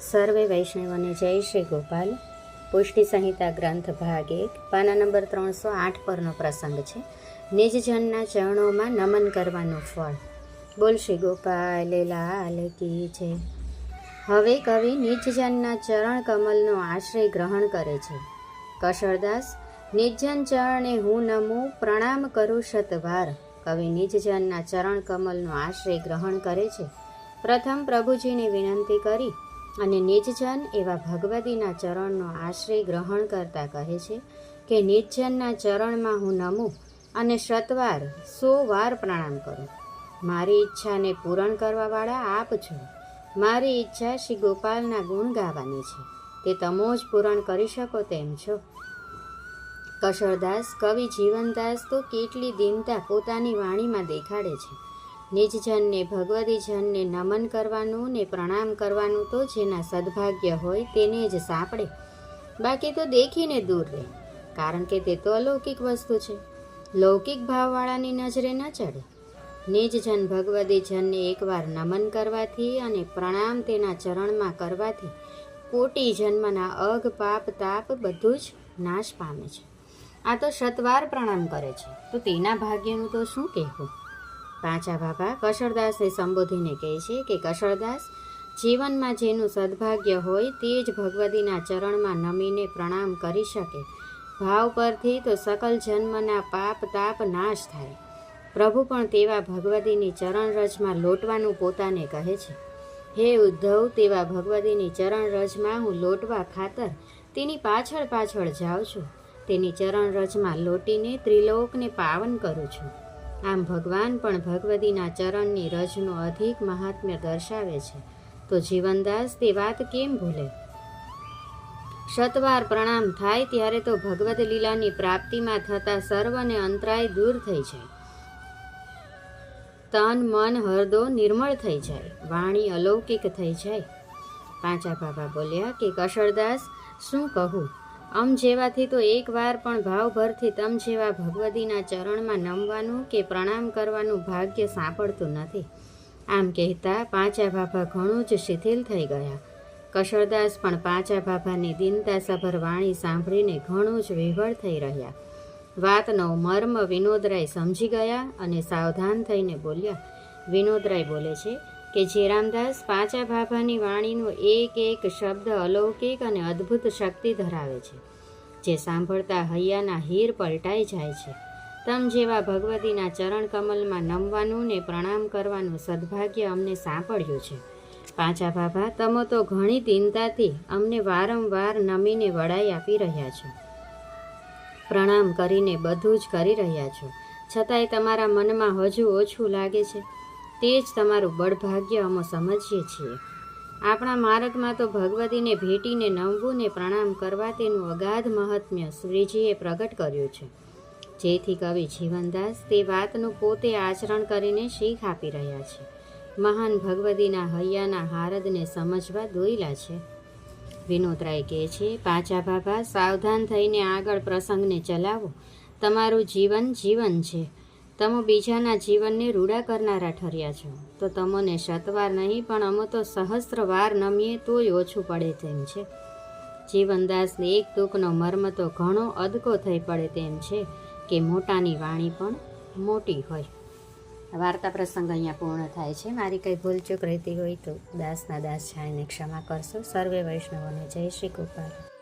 સર્વે વૈષ્ણવને જય શ્રી ગોપાલ. પુષ્ટિ સંહિતા ગ્રંથ ભાગ એક, પાના નંબર ત્રણસો આઠ પરનો પ્રસંગ છે. નિજજનના ચરણોમાં નમન કરવાનું ફળ. બોલ શ્રી ગોપાલ લાલ કી છે. હવે કવિ નિજજનના ચરણ કમલનો આશ્રય ગ્રહણ કરે છે. કશળદાસ નિજન ચરણે હું નમું, પ્રણામ કરું શતવાર કવિ નિજજનના ચરણ કમલનો આશ્રય ગ્રહણ કરે છે. પ્રથમ પ્રભુજીને વિનંતી કરી અને નિજજન એવા ભગવતીના ચરણનો આશ્રય ગ્રહણ કરતા કહે છે કે, નિજજનના ચરણમાં હું નમું અને શતવાર સો વાર પ્રણામ કરું. મારી ઈચ્છાને પૂરણ કરવાવાળા આપ છો. મારી ઈચ્છા શ્રી ગોપાલના ગુણ ગાવાની છે. તે તમો જ પૂરણ કરી શકો તેમ છો. કશળદાસ, કવિ જીવનદાસ તો કેટલી દીનતા પોતાની વાણીમાં દેખાડે છે. નિજજનને ભગવતીજનને નમન કરવાનું ને પ્રણામ કરવાનું તો જેના સદભાગ્ય હોય તેને જ સાંપડે. બાકી તો દેખીને દૂર રહે, કારણ કે તે તો અલૌકિક વસ્તુ છે. લૌકિક ભાવવાળાની નજરે ન ચડે. નિજજન ભગવતીજનને એકવાર નમન કરવાથી અને પ્રણામ તેના ચરણમાં કરવાથી કોટી જન્મના અઘ પાપ, તાપ બધું જ નાશ પામે છે. આ તો શતવાર પ્રણામ કરે છે. તો તેના ભાગ્યનું તો શું કહેવું? પાંચા બાબા કશળદાસને સંબોધીને કહે છે કે, કશળદાસ, જીવનમાં જેનું સદભાગ્ય હોય તે જ ભગવતીના ચરણમાં નમીને પ્રણામ કરી શકે. ભાવ પરથી તો સકલ જન્મના પાપ તાપ નાશ થાય. પ્રભુ પણ તેવા ભગવતીની ચરણરજમાં લોટવાનું પોતાને કહે છે. હે ઉદ્ધવ, તેવા ભગવતીની ચરણરજમાં હું લોટવા ખાતર તેની પાછળ પાછળ જાઉં છું. તેની ચરણરજમાં લોટીને ત્રિલોકને પાવન કરું છું. આમ ભગવાન પણ ભગવતીના ચરણની રજનું અધિક મહાત્મ્ય દર્શાવે છે. તો જીવનદાસ, તે વાત કેમ ભૂલે? શતવાર પ્રણામ થાય ત્યારે તો ભગવદ લીલાની પ્રાપ્તિમાં થતા સર્વને અંતરાય દૂર થઈ જાય. તન, મન હરદો નિર્મળ થઈ જાય. વાણી અલૌકિક થઈ જાય. પાંચા બાબા બોલ્યા કે કશળદાસ, શું કહું? અમ જેવાથી તો એકવાર પણ ભાવભરથી તમ જેવા ભગવતીના ચરણમાં નમવાનું કે પ્રણામ કરવાનું ભાગ્ય સાંપડતું નથી. આમ કહેતા પાંચા ભાભા ઘણું જ શિથિલ થઈ ગયા. કશળદાસ પણ પાંચા બાબાની દિનતાસભર વાણી સાંભળીને ઘણું જ વિહવળ થઈ રહ્યા. વાતનો મર્મ વિનોદરાય સમજી ગયા અને સાવધાન થઈને બોલ્યા, વિનોદરાય બોલે છે કે જેરામદાસ પાંચા ભાભાની વાણીનો એક એક શબ્દ અલૌકિક અને અદ્ભુત શક્તિ ધરાવે છે, જે સાંભળતા હૈયાના હીર પલટાઈ જાય છે. તમ જેવા ભગવતીના ચરણ કમલમાં નમવાનું ને પ્રણામ કરવાનું સદભાગ્ય અમને સાંપડ્યું છે. પાંચા ભાભા, તમે તો ઘણી ચિંતાથી અમને વારંવાર નમીને વડાઈ આપી રહ્યા છો. પ્રણામ કરીને બધું જ કરી રહ્યા છો. છતાંય તમારા મનમાં હજુ ઓછું લાગે છે. તે જ તમારું બળભાગ્ય અમે સમજીએ છીએ. આપણા માર્ગમાં તો ભગવતીને ભેટીને નમવું પ્રણામ કરવા તેનું અગાધ મહાત્મ્ય શ્રીજીએ પ્રગટ કર્યું છે. જેથી કવિ જીવનદાસ તે વાતનું પોતે આચરણ કરીને શીખ આપી રહ્યા છે. મહાન ભગવતીના હૈયાના હારદને સમજવા દોયલા છે. વિનોદરાય કહે છે, પાછા બાબા, સાવધાન થઈને આગળ પ્રસંગને ચલાવો. તમારું જીવન જીવન છે. તમે બીજાના જીવનને રૂડા કરનારા ઠર્યા છો. તો તમને શતવાર નહીં, પણ અમે તો સહસ્ત્ર વાર નમીએ તોય ઓછું પડે તેમ છે. જીવનદાસને એક દુઃખનો મર્મ તો ઘણો અદકો થઈ પડે તેમ છે કે મોટાની વાણી પણ મોટી હોય. વાર્તા પ્રસંગ અહીંયા પૂર્ણ થાય છે. મારી કંઈ ભૂલચૂક રહેતી હોય તો દાસના દાસ છાયને ક્ષમા કરશો. સર્વે વૈષ્ણવોને જય શ્રી ગોપાલ